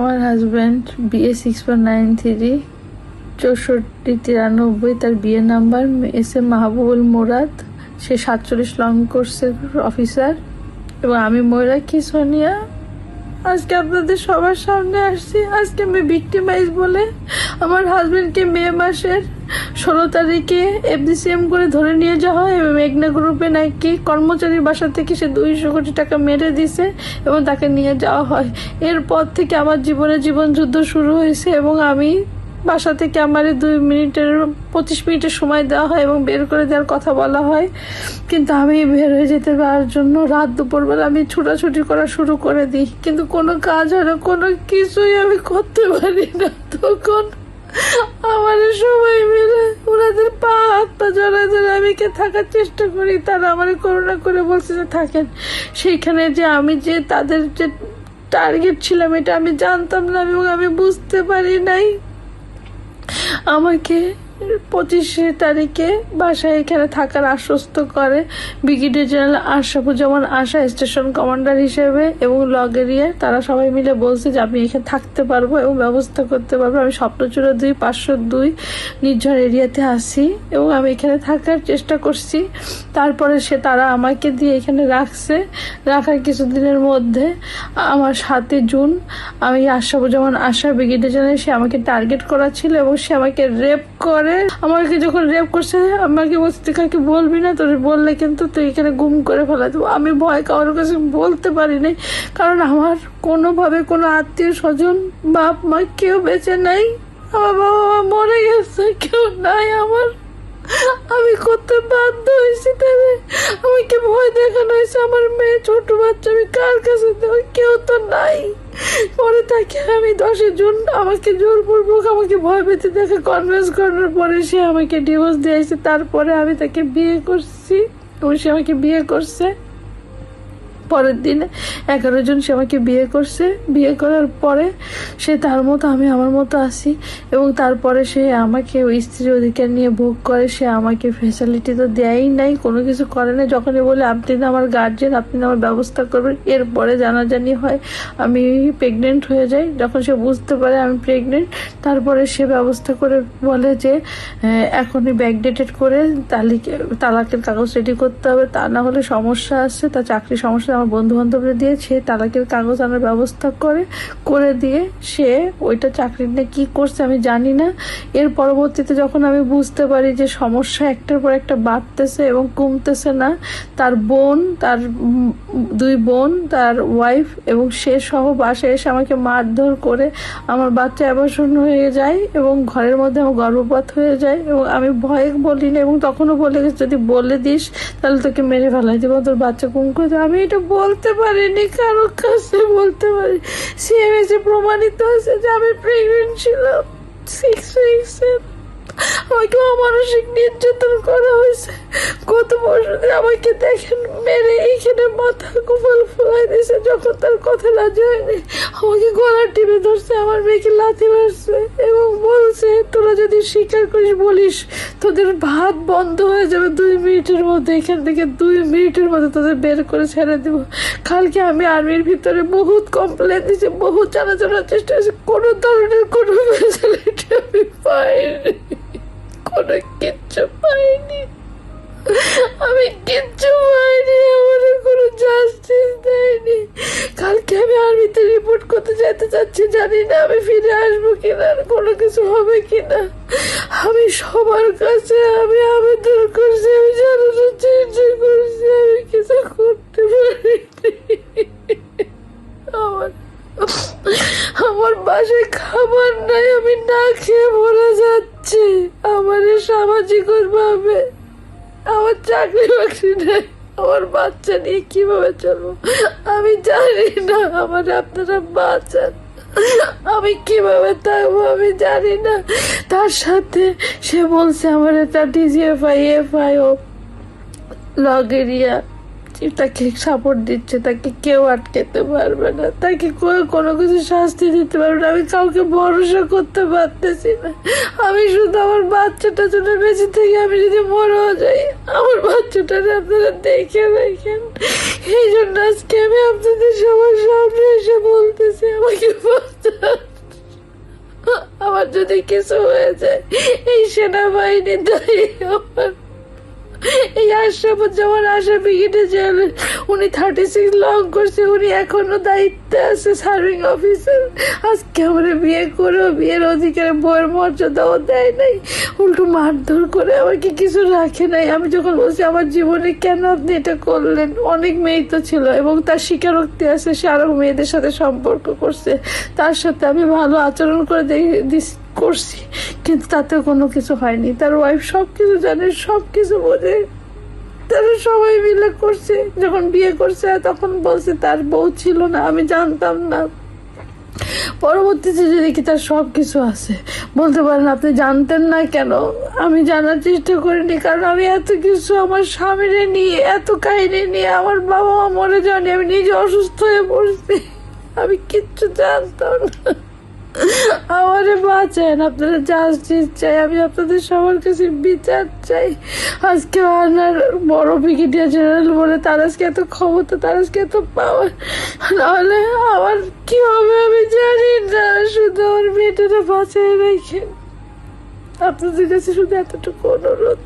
আমার husband BA six four nine three চৌষট্টি তিরানব্বই, তার বিয়ে number S M Mahbubul Murad, সে সাতচল্লিশ লং কোর্সের অফিসার এবং আমি ময়ূরাক্ষী সোনিয়া আজকে আপনাদের সবার সামনে আসছি। আজকে আমি ভিক্টিমাইজ বলে আমার হাজব্যান্ডকে মে মাসের ষোলো তারিখে এফডিসিএম করে ধরে নিয়ে যাওয়া হয় এবং মেঘনা গ্রুপে নাকি কর্মচারীর বাসা থেকে সে দুইশো কোটি টাকা মেরে দিছে এবং তাকে নিয়ে যাওয়া হয়। এরপর থেকে আমার জীবনে জীবন যুদ্ধ শুরু হয়েছে এবং আমি বাসা থেকে আমার দুই মিনিটের, পঁচিশ মিনিটের সময় দেওয়া হয় এবং বের করে দেওয়ার কথা বলা হয়। কিন্তু আমি বের হয়ে যেতে পারার জন্য রাত দুপুরবেলা আমি ছুটাছুটি করা শুরু করে দিই। কিন্তু কোনো কাজ হয় না, কোনো কিছুই আমি করতে পারি না। তখন আমার সবাই মিলে ওনাদের পা, হাত পা জড়ায় ধরে আমি কে থাকার চেষ্টা করি, তারা আমার করুণা করে বলছে যে থাকেন। সেইখানে যে আমি যে তাদের যে টার্গেট ছিলাম, এটা আমি জানতাম না এবং আমি বুঝতে পারি নাই। আমাকে পঁচিশে তারিখে বাসায় এখানে থাকার আশ্বস্ত করে brigadier general Ashrafuzzaman Asha station commander হিসেবে এবং লগেরিয়া তারা সবাই মিলে বলছে যে আমি এখানে থাকতে পারব এবং ব্যবস্থা করতে পারব। আমি স্বপ্নচূড়া দুই, পাঁচশো দুই নির্ঝর এরিয়াতে আসি এবং আমি এখানে থাকার চেষ্টা করছি। তারপরে সে তারা আমাকে দিয়ে এখানে রাখছে। রাখার কিছুদিনের মধ্যে আমার সাতই জুন, আমি আশাফুজ্জামান আশা ব্রিগেডিয়ার জেনারেল, সে আমাকে টার্গেট করা ছিল এবং সে আমাকে রেপ করে। আমাকে যখন রেপ করছে, আমাকে বলছে, তুই কাকে বলবি না? তোর বললে কিন্তু তুই এখানে গুম করে ফেলা দেবো। আমি ভয়, কারোর কাছে বলতে পারিনি কারণ আমার কোনোভাবে কোনো আত্মীয় স্বজন বাপ মা কেউ বেঁচে নাই। আমার বাবা মা মরে গেছে, কেউ নাই আমার। আমি করতে বাধ্য হয়েছি তবে আমাকে ভয় দেখানো হয়েছে? আমার মেয়ে ছোট বাচ্চা, আমি কার কাছে দেবো? কেউ তো নাই। পরে তাকে আমি দশে জন্য আমাকে জোর জোরপূর্বক আমাকে ভয় পেতে দেখে কনভেন্স করার পরে সে আমাকে ডিভোর্স দিয়েছে। তারপরে আমি তাকে বিয়ে করছি এবং সে আমাকে বিয়ে করছে। পরের দিনে এগারো জন সে আমাকে বিয়ে করছে। বিয়ে করার পরে সে তার মতো আমি আমার মতো আসি এবং তারপরে সে আমাকে ওই স্ত্রীর অধিকার নিয়ে ভোগ করে। সে আমাকে ফ্যাসিলিটি তো দেয়ই নাই, কোনো কিছু করে না যখনই বলে, আপনি না আমার গার্জেন আপনি না আমার ব্যবস্থা করবেন, এরপরে জানাজানি হয়। আমি প্রেগনেন্ট হয়ে যাই। যখন সে বুঝতে পারে আমি প্রেগনেন্ট তারপরে সে ব্যবস্থা করে বলে যে এখনই ব্যাকডেটেড করে তালিকা, তালাকের কাগজ রেডি করতে হবে। তা না হলে সমস্যা আসছে তার চাকরি সমস্যা আমার বন্ধু বান্ধবরা দিয়ে সে তালাকের কাগজ আনার ব্যবস্থা করে করে দিয়ে সে ওইটা চাকরি নিয়ে কী করছে আমি জানি না এর পরবর্তীতে যখন আমি বুঝতে পারি যে সমস্যা একটার পর একটা বাড়তেছে এবং কমতেছে না, তার বোন, তার দুই বোন, তার ওয়াইফ এবং সে সহ বাসায় এসে আমাকে মারধর করে আমার বাচ্চা অ্যাবর্ষণ হয়ে যায় এবং ঘরের মধ্যে আমার গর্ভপাত হয়ে যায় এবং আমি ভয়ে বলি না এবং তখনও বলে গেছে, যদি বলে দিস তাহলে তোকে মেরে ফেলাই দেবো তোর বাচ্চা কুম করে। আমি এটা বলতে পারিনি, কারোর কাছে বলতে পারি সিএমএসে প্রমাণিত হয়েছে যে আমি প্রেগনেন্ট ছিলাম সিক্স উইক্সের আমাকে অমানসিক নির্যাতন করা হয়েছে। গত বছর আমাকে দেখেন, মেরে এইখানে মাথা কুফল ফুলাই দিয়েছে। যখন তার কথা রাজি হয়নি, আমাকে গলা টিপে ধরছে, আমার মেয়েকে লাথি মারছে এবং বলছে, তোরা যদি স্বীকার করিস, বলিস, তোদের ভাত বন্ধ হয়ে যাবে দুই মিনিটের মধ্যে। এখান থেকে দুই মিনিটের মধ্যে তোদের বের করে ছেড়ে দেবো। কালকে আমি আর্মির ভিতরে বহুত কমপ্লেন দিয়েছি, বহুত জানাজানার চেষ্টা করেছি। কোনো ধরনের কোনো ফেসিলিটি আমি পাইনি। কোনো কিচ্ছু পাইনি। আমি কিচ্ছু পাইনি আমার কোনো জাস্টিস দেয়নি। কালকে আমি আর্মিতে রিপোর্ট করতে যেতে চাচ্ছি, জানি না আমি ফিরে আসব কিনা কোনো কিছু হবে কিনা। আমি সবার কাছে, আমি আবেদন করছি, আমি জানানোর চেষ্টা করছি, আমি কিছু করতে পারিনি। আমার আমার বাসায় খাবার নাই, আমি না খেয়ে মরে যাচ্ছি। আমার সামাজিক ভাবে আমার চাকরি বাকরি নেই। আমার বাচ্চা নিয়ে কীভাবে চলবো? আমি জানি না। আমার আপনারা বাঁচান। আমি কীভাবে থাকব আমি জানি না। তার সাথে সে বলছে আমার এটা ডিজিএফআই এফআই ও লগেরিয়া তাকে সাপোর্ট দিচ্ছে, তাকে কেউ আটকাতে পারবে না, তাকে কোনো কিছু শাস্তি দিতে পারবে না, আমি কাউকে ভরসা করতে পারতেছি না। আমি শুধু আমার বাচ্চাটা জন্য বেঁচে থেকে আমি যদি মরেও যাই, আমার বাচ্চাটাকে আপনারা দেখে দেখেন। এই জন্য আজকে আমি আপনাদের সবার সামনে এসে বলতেছি, আমাকে আমার যদি কিছু হয়ে যায়, এই সেনাবাহিনী দায়ী আমার এই আশরাফুজ্জামান আশা ব্রিগেডে জেল উনি থার্টি সিক্স লং করছে উনি এখনও দায়িত্বে আছে সার্ভিং অফিসার আজকে আমরা বিয়ে করেও বিয়ের অধিকারে বইয়ের মর্যাদাও দেয় নাই। উল্টো মারধর করে আমাকে কিছু রাখে নাই। আমি যখন বলছি, আমার জীবনে কেন আপনি এটা করলেন? অনেক মেয়ে তো ছিল এবং তার স্বীকারোক্তি আছে, সে আরও মেয়েদের সাথে সম্পর্ক করছে। তার সাথে আমি ভালো আচরণ করে দিস- করছি, কিন্তু তাতেও কোনো কিছু হয়নি। তার ওয়াইফ সব কিছু জানে সব কিছু বোঝে। তারা সবাই মিলে করছে, যখন বিয়ে করছে, তখন বলছে তার বউ ছিল না, আমি জানতাম না। পরবর্তীতে যে দেখি তার সব কিছু আছে? বলতে পারেন আপনি জানতেন না কেন? আমি জানার চেষ্টা করিনি, কারণ আমি এত কিছু আমার স্বামীরে নিয়ে, এত কাহিনী নিয়ে, আমার বাবা মরে যায়নি, আমি নিজে অসুস্থ হয়ে পড়ছি। আমি কিচ্ছু জানতাম না। আমারে বাঁচান আপনারা জাস্টিস চাই, আমি আপনাদের সবার কাছে বিচার চাই। আজকে আনার বড় ব্রিগেডিয়ার জেনারেল বলে তার আজকে এত ক্ষমতা, তার আজকে এত পাওয়ার নাহলে আমার কি হবে আমি জানি না, শুধু আমার মেয়েটাকে বাঁচাই রাখেন আপনাদের কাছে শুধু এতটুকু অনুরোধ।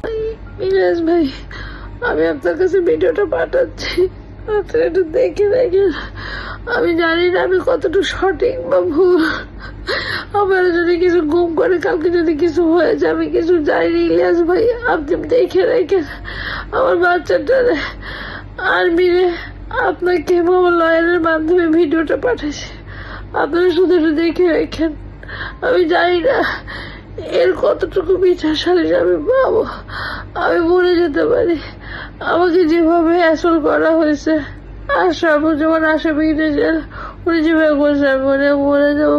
ইরাজ ভাই, আমি আপনার কাছে ভিডিওটা পাঠাচ্ছি। আপনারা একটু দেখে দেখেন আমি জানি না আমি কতটুকু সঠিক বা ভুল আমার যদি কিছু গুম করে, কালকে যদি কিছু হয়ে যায়, আমি কিছু জানি ইলিয়াস ভাই, আপনি দেখে রেখেন আমার বাচ্চাটা আর্মিরে আপনাকে আমার লয়ারের মাধ্যমে ভিডিওটা পাঠাইছি। আপনারা শুধু একটু দেখে রেখেন আমি জানি না এর কতটুকু বিচার সালিশ আমি পাবো। আমি মরে যেতে পারি। আমাকে যেভাবে আসল করা হয়েছে যেমন আশা বিঘ্নে জেল, উনি যেভাবে করছে আমি মনে মরে যাব।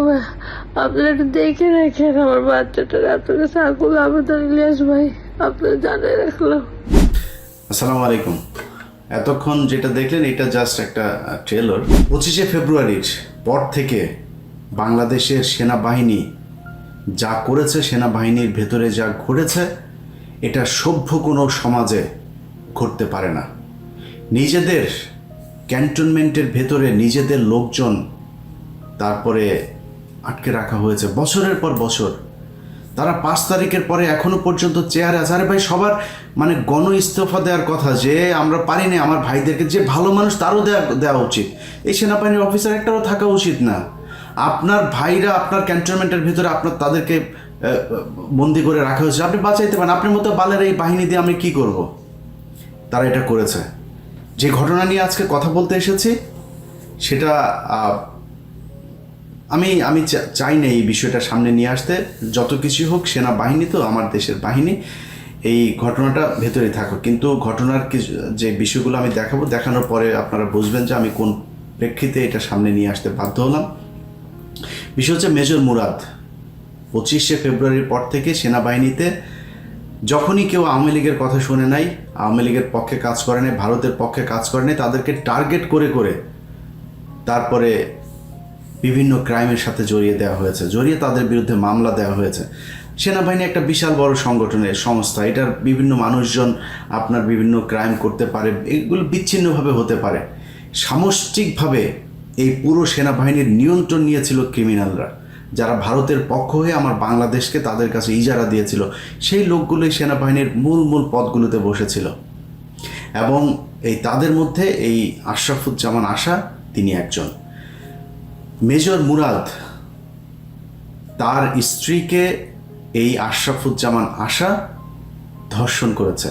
আপনারা একটু দেখে রাখেন আমার বাচ্চাটার আপনার কাছে আকুল আবেদন ইলিয়াস ভাই। আপনারা জানিয়ে রাখলাম। আসসালামু আলাইকুম। এতক্ষণ যেটা দেখলেন, এটা জাস্ট একটা ট্রেলার পঁচিশে ফেব্রুয়ারির পর থেকে বাংলাদেশের সেনাবাহিনী যা করেছে, সেনাবাহিনীর ভেতরে যা ঘটেছে, এটা সভ্য কোনো সমাজে ঘটতে পারে না। নিজেদের ক্যান্টনমেন্টের ভেতরে নিজেদের লোকজন তারপরে আটকে রাখা হয়েছে। বছরের পর বছর। তারা পাঁচ তারিখের পরে এখনও পর্যন্ত চেয়ারে আছে। আরে ভাই, সবার মানে গণ ইস্তফা দেওয়ার কথা যে আমরা পারি না আমার ভাইদেরকে যে ভালো মানুষ তারও দেওয়া দেওয়া উচিত। এই সেনাবাহিনীর অফিসার একটাও থাকা উচিত না। আপনার ভাইরা আপনার ক্যান্টনমেন্টের ভিতরে আপনার তাদেরকে বন্দি করে রাখা হয়েছে। আপনি বাঁচাইতে পারেন। আপনার মতো বালের এই বাহিনী দিয়ে আমি কি করব? তারা এটা করেছে। যে ঘটনা নিয়ে আজকে কথা বলতে এসেছি, সেটা আমি আমি চাই না এই বিষয়টা সামনে নিয়ে আসতে। যত কিছু হোক, সেনাবাহিনী তো আমার দেশের বাহিনী, এই ঘটনাটা ভেতরে থাকো কিন্তু ঘটনার কিছু যে বিষয়গুলো আমি দেখাবো, দেখানোর পরে আপনারা বুঝবেন যে আমি কোন প্রেক্ষিতে এটা সামনে নিয়ে আসতে বাধ্য হলাম। বিষয় হচ্ছে মেজর মুরাদ, পঁচিশে ফেব্রুয়ারির পর থেকে সেনাবাহিনীতে যখনই কেউ আওয়ামী লীগের কথা শুনে নাই, আওয়ামী লীগের পক্ষে কাজ করে নাই, ভারতের পক্ষে কাজ করে নাই, তাদেরকে টার্গেট করে করে তারপরে বিভিন্ন ক্রাইমের সাথে জড়িয়ে দেওয়া হয়েছে, জড়িয়ে তাদের বিরুদ্ধে মামলা দেওয়া হয়েছে। সেনাবাহিনী একটা বিশাল বড় সংগঠনের সংস্থা, এটার বিভিন্ন মানুষজন আপনার বিভিন্ন ক্রাইম করতে পারে, এগুলো বিচ্ছিন্নভাবে হতে পারে। সামষ্টিকভাবে এই পুরো সেনাবাহিনীর নিয়ন্ত্রণ নিয়েছিল ক্রিমিনালরা। যারা ভারতের পক্ষ হয়ে আমার বাংলাদেশকে তাদের কাছে ইজারা দিয়েছিল, সেই লোকগুলোই সেনাবাহিনীর মূল মূল পদগুলোতে বসেছিল। এবং এই তাদের মধ্যে এই আশরাফুজ্জামান আশা, তিনি একজন। মেজর মুরাদ, তার স্ত্রীকে এই আশরাফুজ্জামান আশা ধর্ষণ করেছে।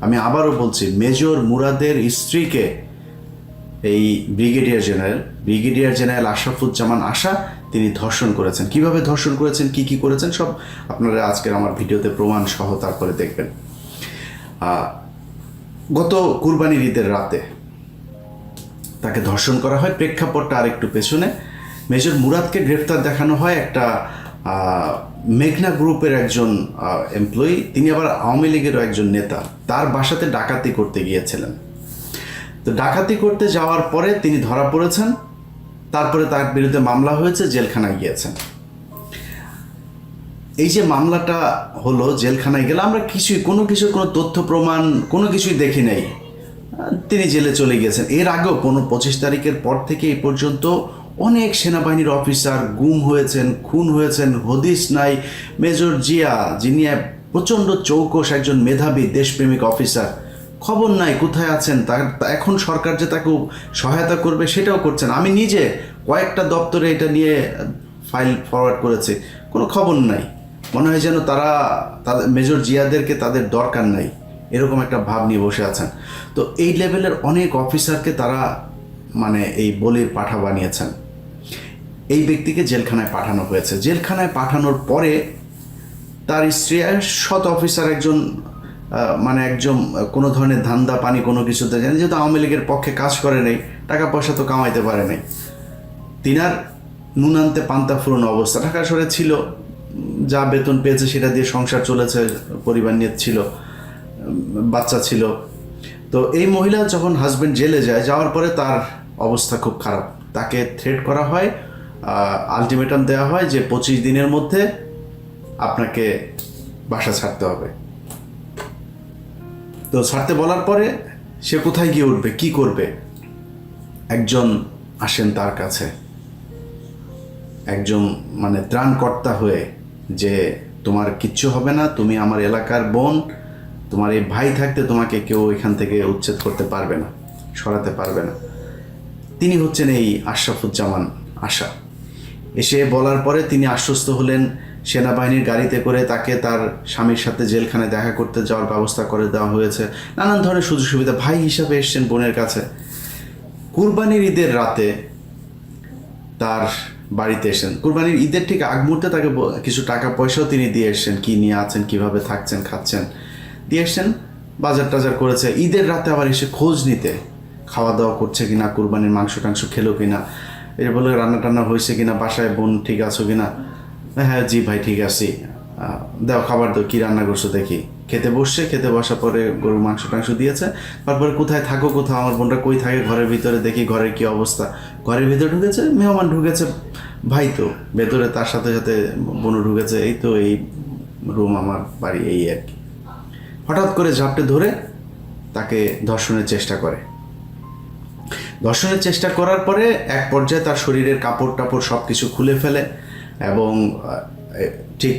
আমি আবারও বলছি, মেজর মুরাদের স্ত্রীকে এই brigadier general. Brigadier general Ashrafuzzaman Asha, তিনি ধর্ষণ করেছেন। কীভাবে ধর্ষণ করেছেন, কি কি করেছেন, সব আপনারা আজকের আমার ভিডিওতে প্রমাণ সহ তারপরে দেখবেন। গত কুরবানির ঈদের রাতে তাকে ধর্ষণ করা হয়। প্রেক্ষাপটটা আরেকটু পেছনে। মেজর মুরাদকে গ্রেফতার দেখানো হয় একটা মেঘনা গ্রুপের একজন এমপ্লয়ি তিনি আবার আওয়ামী লীগেরও একজন নেতা। তার বাসাতে ডাকাতি করতে গিয়েছিলেন। তো ডাকাতি করতে যাওয়ার পরে তিনি ধরা পড়েছেন। তারপরে তার বিরুদ্ধে মামলা হয়েছে, জেলখানায় গিয়েছেন। এই যে মামলাটা হলো, জেলখানায় গেলে আমরা কিছুই, কোনো কিছু কোনো তথ্য, প্রমাণ, কোনো কিছুই দেখি নাই। তিনি জেলে চলে গিয়েছেন। এর আগেও কোনো পঁচিশ তারিখের পর থেকে এই পর্যন্ত অনেক সেনাবাহিনীর অফিসার গুম হয়েছেন, খুন হয়েছেন হদিস নাই। মেজর জিয়া, যিনি প্রচণ্ড চৌকস একজন মেধাবী, দেশপ্রেমিক অফিসার খবর নাই, কোথায় আছেন? তার এখন সরকার যে তাকে সহায়তা করবে সেটাও করছেন আমি নিজে কয়েকটা দপ্তরে এটা নিয়ে ফাইল ফরওয়ার্ড করেছি। কোনো খবর নাই। মনে হয় যেন তারা, তাদের, মেজর জিয়াদেরকে তাদের দরকার নাই। এরকম একটা ভাব নিয়ে বসে আছেন। তো এই লেভেলের অনেক অফিসারকে তারা মানে এই বলির পাঠা বানিয়েছেন। এই ব্যক্তিকে জেলখানায় পাঠানো হয়েছে। জেলখানায় পাঠানোর পরে তার স্ত্রী শত অফিসার একজন মানে একজন কোনো ধরনের ধান্দা, পানি, কোনো কিছুতে জানি, যেহেতু আওয়ামী লীগের পক্ষে কাজ করে নেই টাকা পয়সা তো কামাইতে পারে নাই। তিনার নুন আনতে পান্তা ফুরনো অবস্থা। ঢাকা শহরে ছিল, যা বেতন পেয়েছে সেটা দিয়ে সংসার চলেছে, পরিবার নিয়ে ছিল বাচ্চা ছিল। তো এই মহিলা যখন হাজবেন্ড জেলে যায়, যাওয়ার পরে তার অবস্থা খুব খারাপ। তাকে থ্রেট করা হয় আলটিমেটাম দেওয়া হয় যে পঁচিশ দিনের মধ্যে আপনাকে বাসা ছাড়তে হবে। তো ছাড়তে বলার পরে সে কোথায় গিয়ে উঠবে, কি করবে? একজন আসেন তার কাছে। একজন মানে ত্রাণকর্তা হয়ে যে, তোমার কিচ্ছু হবে না, তুমি আমার এলাকার বোন, তোমার এই ভাই থাকতে তোমাকে কেউ এখান থেকে উচ্ছেদ করতে পারবে না, সরাতে পারবে না। তিনি হচ্ছেন এই আশরাফুজ্জামান আশা। এসে বলার পরে তিনি আশ্বস্ত হলেন সেনাবাহিনীর গাড়িতে করে তাকে তার স্বামীর সাথে জেলখানায় দেখা করতে যাওয়ার ব্যবস্থা করে দেওয়া হয়েছে। নানান ধরনের সুযোগ সুবিধা ভাই হিসাবে এসছেন বোনের কাছে। কুরবানির ঈদের রাতে তার বাড়িতে এসেছেন। কুরবানির ঈদের ঠিক আগ মুহূর্তে তাকে কিছু টাকা পয়সাও তিনি দিয়ে এসছেন। কি নিয়ে আছেন, কীভাবে থাকছেন, খাচ্ছেন দিয়ে এসছেন বাজার টাজার করেছে। ঈদের রাতে আবার এসে খোঁজ নিতে খাওয়া দাওয়া করছে কিনা, কুরবানির মাংস টাংস খেলো কিনা, এর বলে রান্না টান্না হয়েছে কিনা, বাসায় বোন ঠিক আছো কিনা হ্যাঁ জি ভাই, ঠিক আছি। দাও খাবার দাও, কি রান্না করছ দেখি। খেতে বসছে, খেতে বসার পরে গরুর মাংস টাংস দিয়েছে। তারপরে কোথায় থাকো, কোথাও আমার বোনটা কই থাকে, ঘরের ভিতরে দেখি ঘরের কি অবস্থা। ঘরের ভিতরে ঢুকেছে, মেহমান ঢুকেছে, ভাই তো, ভেতরে তার সাথে সাথে বোনও ঢুকেছে, এই তো এই রুম আমার বাড়ি, এই আর কি। হঠাৎ করে ঝাপটে ধরে তাকে ধর্ষণের চেষ্টা করে। ধর্ষণের চেষ্টা করার পরে এক পর্যায়ে তার শরীরের কাপড় টাপড় সব কিছু খুলে ফেলে। এবং ঠিক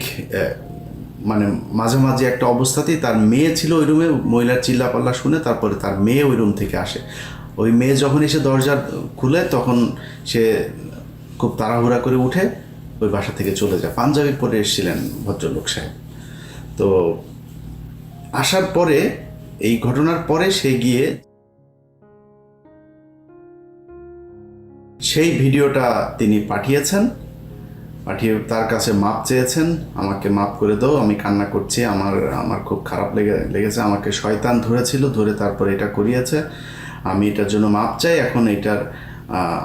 মানে মাঝে মাঝে একটা অবস্থাতেই তার মেয়ে ছিল ওই রুমে, মহিলার চিল্লাপাল্লা শুনে তারপরে তার মেয়ে ওই রুম থেকে আসে। ওই মেয়ে যখন এসে দরজা খুলে তখন সে খুব তাড়াহুড়া করে উঠে ওই বাসা থেকে চলে যায়। পাঞ্জাবি পরে এসেছিলেন ভদ্রলোক সাহেব। তো আসার পরে, এই ঘটনার পরে সে গিয়ে সেই ভিডিওটা তিনি পাঠিয়েছেন। পাঠিয়ে তার কাছে মাপ চেয়েছেন, আমাকে মাপ করে দাও, আমি কান্না করছি, আমার আমার খুব খারাপ লেগে, লেগেছে, আমাকে শয়তান ধরেছিল, ধরে তারপরে এটা করিয়েছে, আমি এটার জন্য মাপ চাই, এখন এটার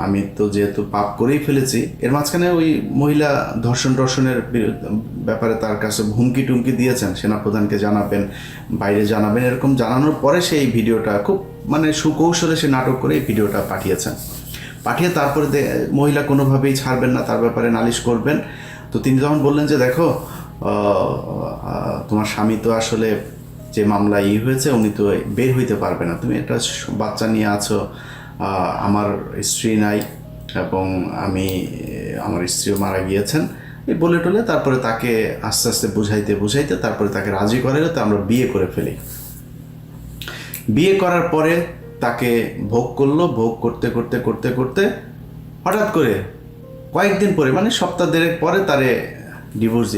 আমি তো যেহেতু পাপ করেই ফেলেছি, এর মাঝখানে ওই মহিলা ধর্ষণ টর্ষণের ব্যাপারে তার কাছে হুমকি টুমকি দিয়েছেন, সেনাপ্রধানকে জানাবেন, বাইরে জানাবেন, এরকম জানানোর পরে সেই ভিডিওটা, খুব মানে সুকৌশলে সে নাটক করে এই ভিডিওটা পাঠিয়েছেন। পাঠিয়ে তারপরে মহিলা কোনোভাবেই ছাড়বেন না, তার ব্যাপারে নালিশ করবেন। তো তিনি যখন বললেন যে, দেখো তোমার স্বামী তো আসলে যে মামলা ই হয়েছে, উনি তো বের হইতে পারবে না। তুমি একটা বাচ্চা নিয়ে আছো আমার স্ত্রী নাই এবং আমি, আমার স্ত্রীও মারা গিয়েছেন। এই বলে টলে তারপরে তাকে আস্তে আস্তে বুঝাইতে বুঝাইতে তারপরে তাকে রাজি করে তো আমরা বিয়ে করে ফেলি। বিয়ে করার পরে তাকে ভোগ করল, ভোগ করতে করতে করতে করতে হঠাৎ করে কয়েকদিন পরে মানে সপ্তাহ দেড়েক পরে তারে ডিভোর্স